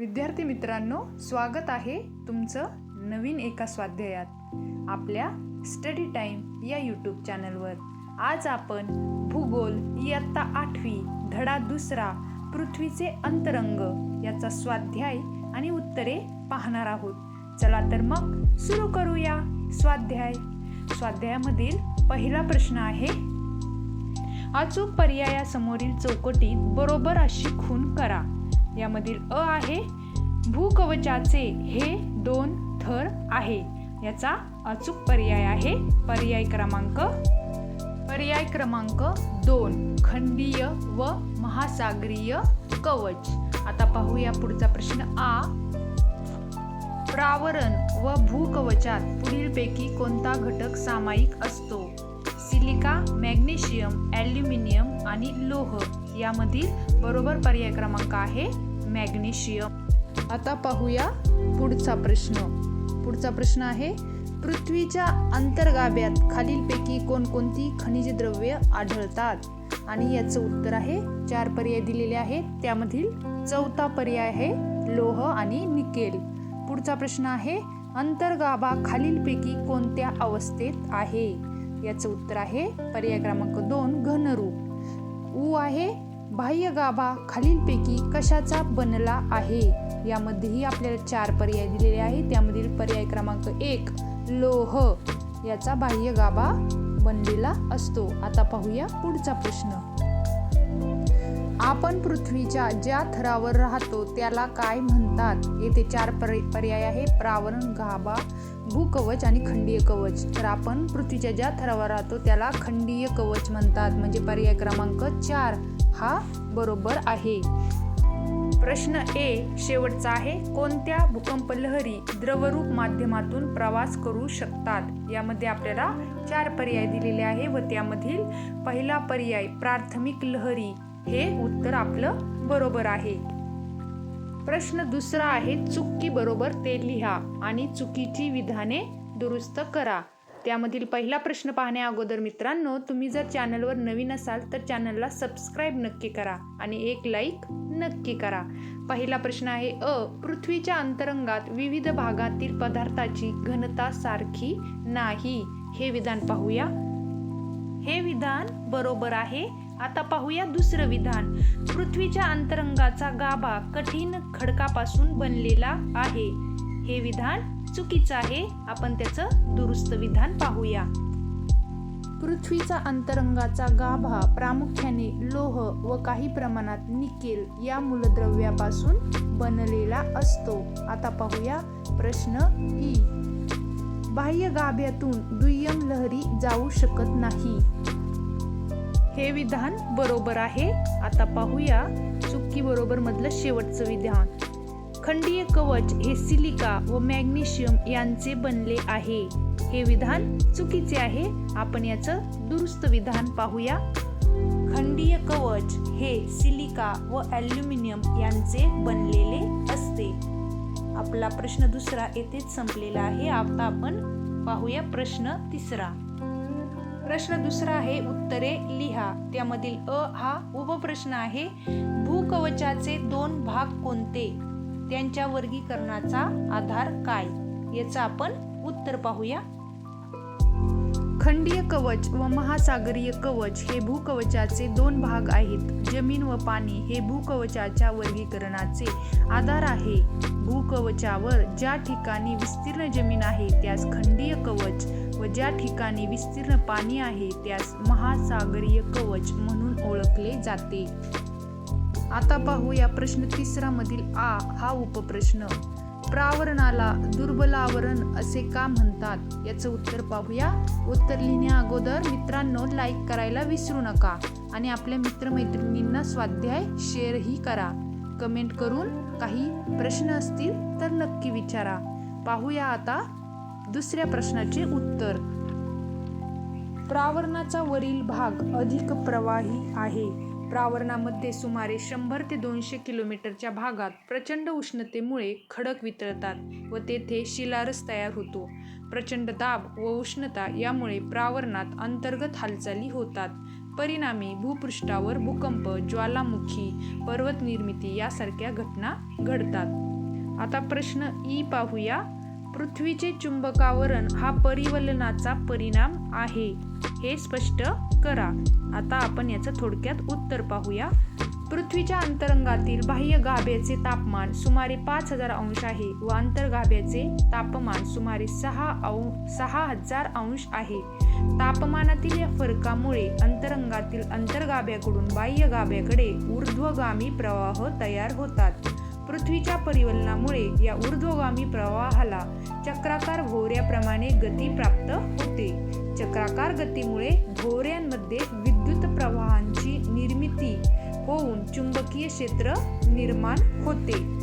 विद्यार्थी मित्रांनो स्वागत आहे तुमचं नवीन एका स्वाध्यायात आपल्या स्टडी टाईम या यूट्यूब चॅनलवर आज आपण भूगोल इयत्ता आठवी धडा दुसरा पृथ्वीचे अंतरंग याचा स्वाध्याय आणि उत्तरे पाहणार आहोत. चला तर मग सुरू करूया स्वाध्याय. स्वाध्यायामधील पहिला प्रश्न आहे अचूक पर्यायासमोरील चौकटीत बरोबर अशी खून करा. यामधील अ आहे. भूकवचाचे हे दोन थर आहे. याचा अचूक पर्याय आहे. पर्याय क्रमांक पर्याय क्रमांक दोन खंडीय व महासागरीय कवच. आता पाहूया पुढचा प्रश्न आ. प्रावरण व भूकवचात पुढीलपैकी कोणता घटक सामायिक असतो? सिलिका मॅग्नेशियम ॲल्युमिनियम आणि लोह. यामधील बरोबर पर्याय क्रमांक आहे. मॅग्नेशियम. आता पाहूया पुढचा प्रश्न. पुढचा प्रश्न आहे पृथ्वीच्या अंतर्गाभ्यात खालीलपैकी कोणकोणती खनिज द्रव्य आढळतात? आणि याचं उत्तर आहे चार पर्याय दिलेले आहेत. त्यामधील चौथा पर्याय आहे लोह आणि निकेल. पुढचा प्रश्न आहे अंतर्गाभा खालीलपैकी कोणत्या अवस्थेत आहे? याचं उत्तर आहे पर्याय क्रमांक दोन घनरूप. ऊ आहे बाह्य गाभा खालीलपैकी कशाचा बनला आहे? यामध्येही आपल्याला चार पर्याय दिलेले आहेत. त्यामधील पर्याय क्रमांक एक लोह. याचा बाह्य गाभा बनलेला असतो. आता पाहूया पुढचा प्रश्न. आपण पृथ्वीच्या ज्या थरावर राहतो त्याला काय म्हणतात? येथे चार पर्याय आहे. प्रावरण गाभा भूकवच आणि खंडीय कवच. तर आपण पृथ्वीच्या ज्या थरावर राहतो त्याला खंडीय कवच म्हणतात. म्हणजे पर्याय क्रमांक चार हा बरोबर आहे. प्रश्न ए शेवटचा आहे. कोणत्या भूकंप लहरी द्रवरूप माध्यमातून प्रवास करू शकतात? यामध्ये आपल्याला चार पर्याय दिलेले आहे व त्यामधील पहिला पर्याय प्राथमिक लहरी हे उत्तर आपलं बरोबर आहे. प्रश्न दुसरा आहे चुकी बरोबर ते लिहा आणि चुकीची विधाने दुरुस्त करा. त्यामधील पहिला प्रश्न पाहण्या अगोदर मित्रांनो तुम्ही जर चॅनलवर नवीन असाल तर चॅनलला सबस्क्राईब नक्की करा आणि एक लाईक नक्की करा. पहिला प्रश्न आहे अ पृथ्वीच्या अंतरंगात विविध भागातील पदार्थाची घनता सारखी नाही. हे विधान पाहूया. हे विधान बरोबर आहे. आता पाहूया दुसरं विधान. पृथ्वीच्या अंतरंगाचा गाभा कठीण खडकापासून बनलेला आहे. हे विधान चुकीचं आहे आपण त्याचं दुरुस्त विधान पाहूया. पृथ्वीचा अंतरंगाचा गाभा प्रामुख्याने लोह व काही प्रमाणात निकेल या मूलद्रव्यापासून बनलेला असतो. आता पाहूया प्रश्न ई. बाह्य गाभ्यातून दुय्यम लहरी जाऊ शकत नाही. हे विधान बरोबर आहे. आता पाहूया चुकी बरोबर मधलं शेवटचं विधान. खंडीय कवच हे सिलिका व मॅग्नेशियम यांचे बनले आहे. हे विधान चुकीचे आहे. आपण याचं दुरुस्त विधान पाहूया. खंडीय कवच हे सिलिका व ॲल्युमिनियम यांचे बनलेले असते. आपला प्रश्न दुसरा येथेच संपलेला आहे. आता आपण पाहूया प्रश्न तिसरा. प्रश्न दुसरा आहे. उत्तरे लिहा. त्यामधील अ हा उपप्रश्न आहे. भूकवचाचे दोन भाग कोणते? त्यांच्या वर्गीकरणाचा आधार काय? याचं आपण उत्तर पाहूया. खंडीय कवच व महासागरीय कवच हे भूकवचाचे दोन भाग आहेत. जमीन व पाणी हे भूकवचाच्या वर्गीकरणाचे आधार आहे. भूकवचावर ज्या ठिकाणी विस्तीर्ण जमीन आहे त्यास खंडीय कवच व ज्या ठिकाणी विस्तीर्ण पाणी आहे त्यास महासागरीय कवच म्हणून ओळखले जाते. आता पाहूया प्रश्न तिसरा मधील आ हा उपप्रश्न. प्रावरणाला दुर्बलावरण असे का म्हणतात? याचं उत्तर पाहूया. उत्तर लिहिण्या अगोदर मित्रांनो लाईक करायला विसरू नका. आणि आपल्या मित्रमैत्रिणींना स्वाध्याय शेअरही करा. कमेंट करून काही प्रश्न असतील तर नक्की विचारा. पाहूया आता दुसऱ्या प्रश्नाचे उत्तर. प्रावरणाचा वरील भाग अधिक प्रवाही आहे. प्रावरणामध्ये सुमारे शंभर ते दोनशे किलोमीटरच्या भागात प्रचंड उष्णतेमुळे खडक वितळतात व तेथे शिलारस तयार होतो. प्रचंड दाब व उष्णता यामुळे प्रावरणात अंतर्गत हालचाली होतात. परिणामी भूपृष्ठावर भूकंप ज्वालामुखी पर्वत निर्मिती यासारख्या घटना घडतात. आता प्रश्न ई पाहूया. पृथ्वीचे चुंबकावरण हा परिवलनाचा परिणाम आहे. हे स्पष्ट करा. आता आपण याचं थोडक्यात उत्तर पाहूया. पृथ्वीच्या अंतरंगातील बाह्य गाभ्याचे तापमान सुमारे पाच हजार अंश आहे व अंतर्गाभ्याचे तापमान सुमारे सहा अं सहा हजार अंश आहे. तापमानातील या फरकामुळे अंतरंगातील अंतर्गाभ्याकडून बाह्य गाभ्याकडे ऊर्ध्वगामी प्रवाह तयार होतात. पृथ्वीच्या परिवलनामुळे या ऊर्ध्वगामी प्रवाहाला चक्राकार भोवऱ्याप्रमाणे गती प्राप्त होते. चक्राकार गतीमुळे भोवऱ्यांमध्ये विद्युत प्रवाहांची निर्मिती होऊन चुंबकीय क्षेत्र निर्माण होते.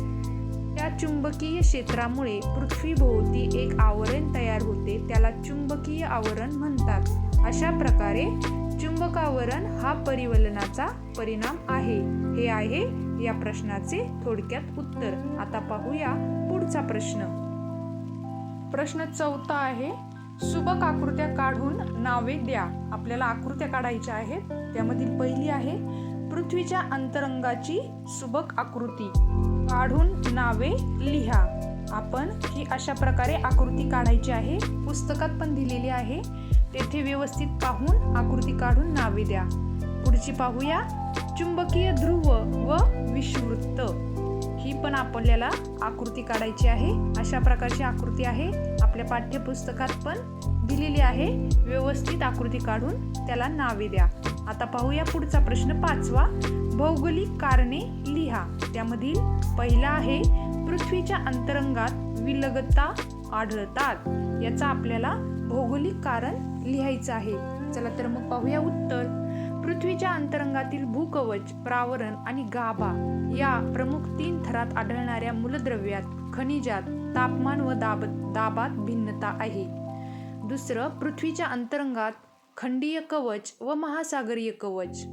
त्या चुंबकीय क्षेत्रामुळे पृथ्वीभोवती एक आवरण तयार होते त्याला चुंबकीय आवरण म्हणतात. अशा प्रकारे चुंबकावरण हा परिवलनाचा परिणाम आहे. हे आहे या प्रश्नाचे थोडक्यात उत्तर. आता पाहूया पुढचा प्रश्न. प्रश्न चौथा आहे सुबक आकृत्या काढून नावे द्या. आपल्याला आकृत्या काढायच्या आहेत त्यामधील पहिली आहे पृथ्वीच्या अंतरंगाची सुबक आकृती. काढून नावे लिहा. आपण ही अशा प्रकारे आकृती काढायची आहे पुस्तकात पण दिलेली आहे. तेथे व्यवस्थित पाहून आकृती काढून नावे द्या. पुढची पाहूया. चुंबकीय ध्रुव व विषुवृत्त ही पण आपल्याला आकृती काढायची आहे. अशा प्रकारची आकृती आहे. आपल्या पाठ्यपुस्तकात पण दिलेली आहे. व्यवस्थित आकृती काढून त्याला नावे द्या. आता पाहूया पुढचा प्रश्न पाचवा. भौगोलिक कारणे लिहा. त्यामधील पहिला आहे पृथ्वीच्या अंतरंगात विलगता आढळतात. याचा आपल्याला भौगोलिक कारण लिहायचं आहे. चला तर मग पाहूया उत्तर. पृथ्वीच्या अंतरंगातील भूकवच प्रावरण आणि गाभा या प्रमुख तीन थरात आढळणाऱ्या मूलद्रव्यात खनिजात तापमान व दाब दाबात भिन्नता आहे. दुसरं पृथ्वीच्या अंतरंगात खंडीय कवच व महासागरीय कवच.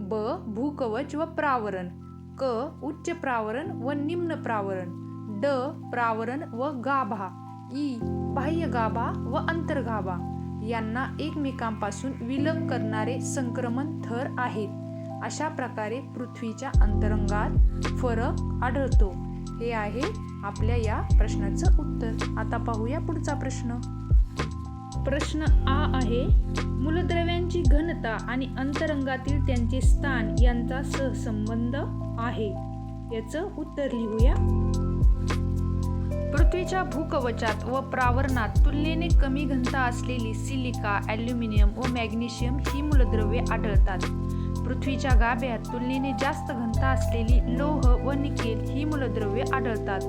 ब भूकवच व प्रावरण. क उच्च प्रावरण व निम्न प्रावरण. ड प्रावरण व गाभा. ई बाह्य गाभा व अंतर्गाभा. यांना एकमेकांपासून विलग करणारे संक्रमण थर आहेत. अशा प्रकारे पृथ्वीच्या अंतरंगात फरक आढळतो. हे आहे आपल्या या प्रश्नाचं उत्तर. आता पाहूया पुढचा प्रश्न. प्रश्न आ आहे मूलद्रव्यांची घनता आणि अंतरंगातील त्यांचे स्थान यांचा सहसंबंध आहे. याचं उत्तर लिहूया. पृथ्वीच्या भूकवचात व प्रावरणात तुलनेने कमी घनता असलेली सिलिका ॲल्युमिनियम व मॅग्नेशियम ही मूलद्रव्ये आढळतात. पृथ्वीच्या गाभ्यात तुलनेने जास्त घनता असलेली लोह व निकेल ही मूलद्रव्ये आढळतात.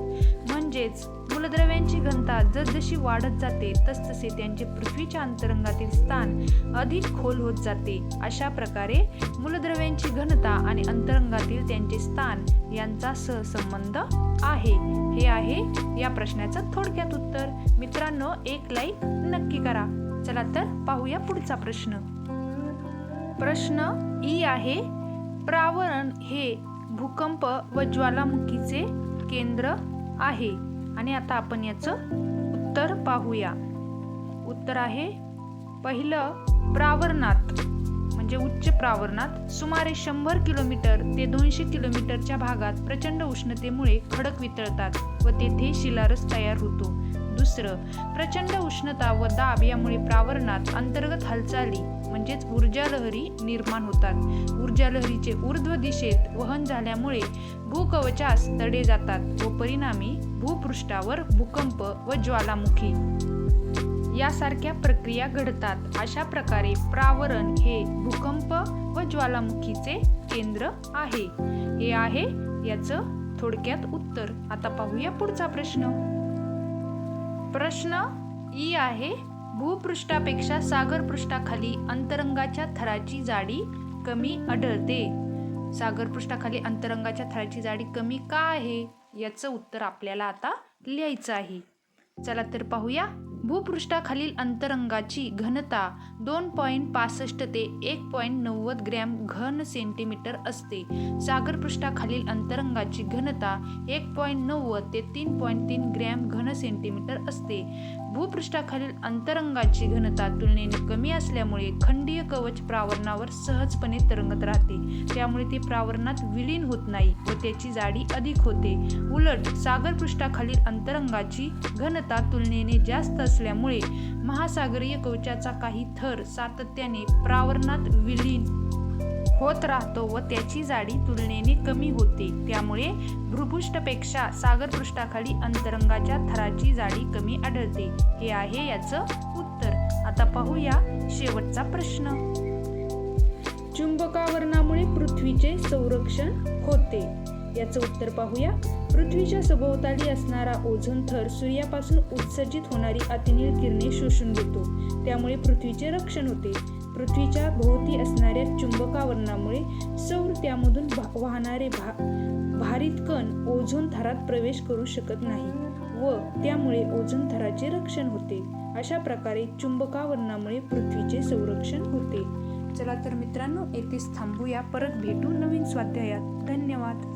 म्हणजेच मूलद्रव्यांची घनता जसजशी वाढत जाते तसतसे त्यांचे पृथ्वीच्या अंतरंगातील स्थान अधिक खोल होत जाते. अशा प्रकारे मूलद्रव्यांची घनता आणि अंतरंगातील त्यांचे स्थान यांचा सहसंबंध आहे. हे आहे या प्रश्नाचं थोडक्यात उत्तर. मित्रांनो एक लाईक नक्की करा. चला तर पाहूया पुढचा प्रश्न. प्रश्न ई आहे प्रावरण हे भूकंप व ज्वालामुखीचे केंद्र आहे. आणि आता आपण याचं उत्तर पाहूया. उत्तर आहे पहिलं प्रावरणात म्हणजे उच्च प्रावरणात सुमारे शंभर किलोमीटर ते दोनशे किलोमीटरच्या भागात प्रचंड उष्णतेमुळे खडक वितळतात व तेथे शिलारस तयार होतो. दुसरं प्रचंड उष्णता व दाब यामुळे प्रावरणात अंतर्गत हालचाली म्हणजेच ऊर्जा लहरी निर्माण होतात. ऊर्जा लहरीचे ऊर्ध्व दिशेत वहन झाल्यामुळे भूकवचास तडे जातात व परिणामी भूपृष्ठावर भूकंप व ज्वालामुखी. यासारख्या प्रक्रिया घडतात. अशा प्रकारे प्रावरण हे भूकंप व ज्वालामुखीचे केंद्र आहे. हे आहे याचं थोडक्यात उत्तर. आता पाहूया पुढचा प्रश्न. प्रश्न ई आहे भूपृष्ठापेक्षा सागरपृष्ठाखाली अंतरंगाच्या थराची जाडी कमी आढळते. सागरपृष्ठाखाली अंतरंगाच्या थराची जाडी कमी का आहे? याचं उत्तर आपल्याला आता लिहायचं आहे. चला तर पाहूया. भूपृष्ठाखालील अंतरंगाची घनता दोन पॉईंट पासष्ट ते एक पॉईंट नव्वद ग्रॅम घन सेंटीमीटर असते. सागरपृष्ठाखालील अंतरंगाची घनता एक पॉईंट नव्वद ते तीन पॉईंट तीन ग्रॅम घन सेंटीमीटर असते. भूपृष्ठाखालील अंतरंगाची घनता तुलनेने कमी असल्यामुळे खंडीय कवच प्रावरणावर सहजपणे तरंगत राहते. त्यामुळे ते प्रावरणात विलीन होत नाही व त्याची जाडी अधिक होते. उलट सागरपृष्ठाखालील अंतरंगाची घनता तुलनेने जास्त असल्यामुळे महासागरीय कवचाचा काही थर सातत्याने प्रावरणात विलीन होत राहतो व त्याची जाडी तुलनेने कमी होते. त्यामुळे भूपृष्ठपेक्षा सागरपृष्ठाखाली अंतरंगाच्या थराची जाडी कमी आढळते. हे आहे याचं उत्तर. आता पाहूया शेवटचा प्रश्न. चुंबकावरणामुळे पृथ्वीचे संरक्षण होते. याचं उत्तर पाहूया. पृथ्वीच्या सभोवताली असणारा ओझोन थर सूर्यापासून उत्सर्जित होणारी अतिनील किरणे शोषून घेतो. त्यामुळे पृथ्वीचे रक्षण होते. पृथ्वीच्या भोवती असणाऱ्या वातावरणामुळे सौर त्यामधून वाहणारे भा भारित कण ओझोन थरात प्रवेश करू शकत नाही व त्यामुळे ओझोन थराचे रक्षण होते. अशा प्रकारे चुंबकावरणामुळे पृथ्वीचे संरक्षण होते. चला तर मित्रांनो येथेच थांबूया. परत भेटू नवीन स्वाध्यायात. धन्यवाद.